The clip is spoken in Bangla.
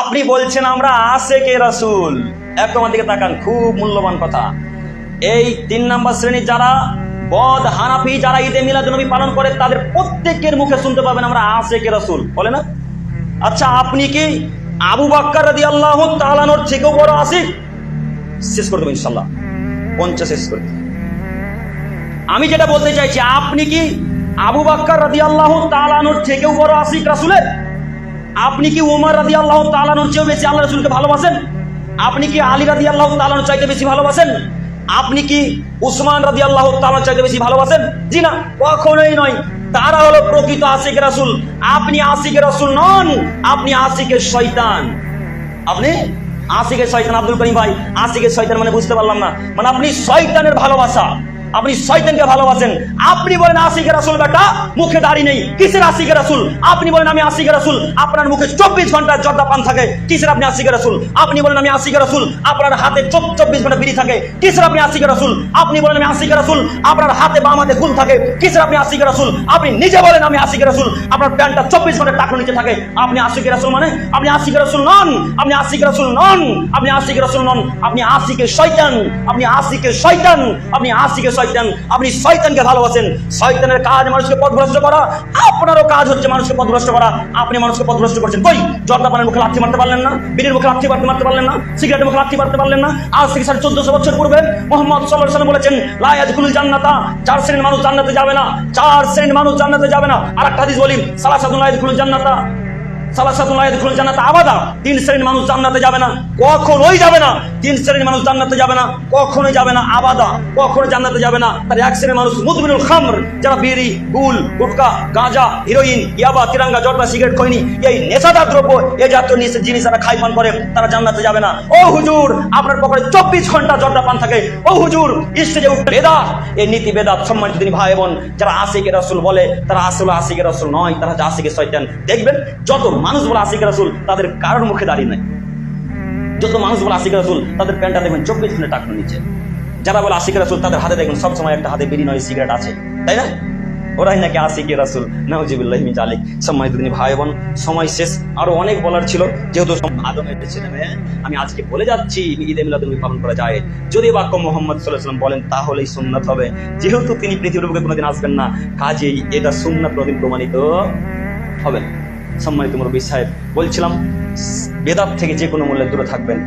আপনি বলছেন আমরা আশেকে রাসূল? একদম দিকে তাকান, খুব মূল্যবান কথা। এই তিন নম্বর শ্রেণির যারা বদ হানাফি, যারা ঈদে মিলাদ নবী পালন করে, তাদের প্রত্যেকের মুখে শুনতে পাবেন আমরা আশেকে রাসূল। বলে না? আচ্ছা আপনি কি আবু বাক্কার রাদি আল্লাহ তাআলার থেকেও বড় আশিক শেষ করে দেবো ইনশাল্লাহ পঞ্চাশ শেষ করে আমি যেটা বলতে চাইছি, আপনি কি আবু বাক্কার রাদি আল্লাহ তালানোর থেকেও বড় আশিক রাসুলের? আপনি কি উমর রাদি আল্লাহ তালানোর চেয়েও বেশি আল্লাহ রসুলকে ভালোবাসেন? আপনি কি আলী রাদি আল্লাহ তালানোর চাইতে বেশি ভালোবাসেন? আপনি কি উসমান রাদি আল্লাহ তালানোর চাইতে বেশি ভালোবাসেন? জি না, কখনোই নয়। তারা হলো প্রকৃত আশিক রাসুল। আপনি আশিকের রাসুল নন, আপনি আশিকের শয়তান। আপনি আশিকের শয়তান আব্দুল করিম ভাই আশিকের শয়তান মানে বুঝতে পারলাম না। মানে আপনি শয়তানের ভালোবাসা। আপনি শয়তানকে ভালোবাসেন। আপনি বলেন আশিকের রাসুল বেটা, মুখে দাড়ি নেই। কিসের আশিকের রাসুল? আপনি বলেন আমি আশিকের রাসুল। আপনার মুখে চব্বিশ ঘণ্টা জর্দা পান থাকে। কিসের আপনি আশিকের রাসুল? আপনি বলেন আমি আশিকের রাসুল। আপনার হাতে চব্বিশ ঘণ্টা বিড়ি থাকে। কিসের আপনি আশিকের রাসুল? আপনি বলেন আমি আশিকের রাসুল। আপনার হাতে বাম হাতে গুল থাকে। কিসের আপনি আশিকের রাসুল? আপনি নিজে বলেন আমি আশিকের রাসুল। আপনার প্যান্টটা চব্বিশ ঘণ্টা টাকার নিচে থাকে। আপনি আশিকের রাসুল মানে? আপনি আশিকের রাসুল নন। আপনি আশিকের রাসুল নন। আপনি আশিকের রাসুল নন। আপনি আশিকের শয়তান। আপনি আশিকের শয়তান। আপনি আশিকের শয়তান, আপনি শয়তানকে ভালোবাসেন। শয়তানের কাজ মানুষকে পথভ্রষ্ট করা, আপনারও কাজ হচ্ছে মানুষকে পথভ্রষ্ট করা। আপনি মানুষকে পথভ্রষ্ট করছেন। কই? জর্দা পানের মুখে লাথি মারতে পারলেন না, বিড়ির মুখে লাথি মারতে মারতে পারলেন না, সিগারেটের মুখে লাথি মারতে পারলেন না। আজ থেকে সাড়ে চোদ্দশো বছর পূর্বে মোহাম্মদ সাল্লাহ সাল্লাম বলেছেন লায়াজ কুলুল জান্নাতা চার শ্রেণির মানুষ জান্নাতে যাবে না, চার শ্রেণির মানুষ জান্নাতে যাবে না। আর একটা হাদিস বলি সালা সাদুল লায়াজ কুলুল জান্নাতা সালাসাতুল্লাহ জান্নাতে আবাদা। তিন শ্রেণির মানুষ জান্নাতে যাবে না, কখনোই যাবে না। তিন শ্রেণির মানুষ জান্নাতে যাবে না, কখনোই যাবে না, আবাদা। কখনো জান্নাতে যাবে না। তার এক শ্রেণির মানুষ মুদমিনুল খামর, যারা বিড়ি, গুল, গুটকা, গাঁজা, হিরোইন, ইয়াবা, তিরাঙ্গা, জর্দা, সিগারেট, খৈনি, এই নেশাদার দ্রব্য, এই জাতীয় নিষেধ জিনিস যারা খাই পান করে, তারা জান্নাতে যাবে না। ও হুজুর, আপনার পকেটে চব্বিশ ঘণ্টা জর্দা পান থাকে। ও হুজুর, স্টেজে উঠে বেদাত এই নীতি বেদাত সম্মানিত তিনি ভাই বোন, যারা আশিকের রসুল বলে, তারা আসলে আশিকের রসুল নয়, তারা হচ্ছে আশিকের শয়তান। দেখবেন, যত মানুষ বলে আশিকের রসুল তাদের কারোর মুখে দাঁড়িয়ে নাই। যত মানুষ বলে আশিকের রসুল তাদের প্যান্টটা দেখবেন চব্বিশ ঘণ্টা টাকার নিচে যারা বলে আশিকের রাসুল তাদের হাতে দেখবেন সবসময় একটা হাতে বিড়ি নয়, সিগারেট আছে। তাই না? ওরাই নাকি আশিকে রাসুল। নাউজিবুল্লাহ জালিক সম্মানিত তিনি ভাই বোন সময় শেষ। আরও অনেক বলার ছিল। যেহেতু আদমের ছেলে মেয়ে, আমি আজকে বলে যাচ্ছি, ঈদে মিলাদুল পালন করা যায়। যদি বাক্য মোহাম্মদ সাল্লাম বলেন, তাহলেই সুন্নাত হবে। যেহেতু তিনি পৃথিবীর কোনোদিন আসবেন না, কাজেই এটা সুন্নাত কোনোদিন প্রমাণিত হবে না। সম্মানিত মুরব্বী সাহেব বলছিলাম বেদাত থেকে যে কোনো মূল্যে দূরে থাকবেন।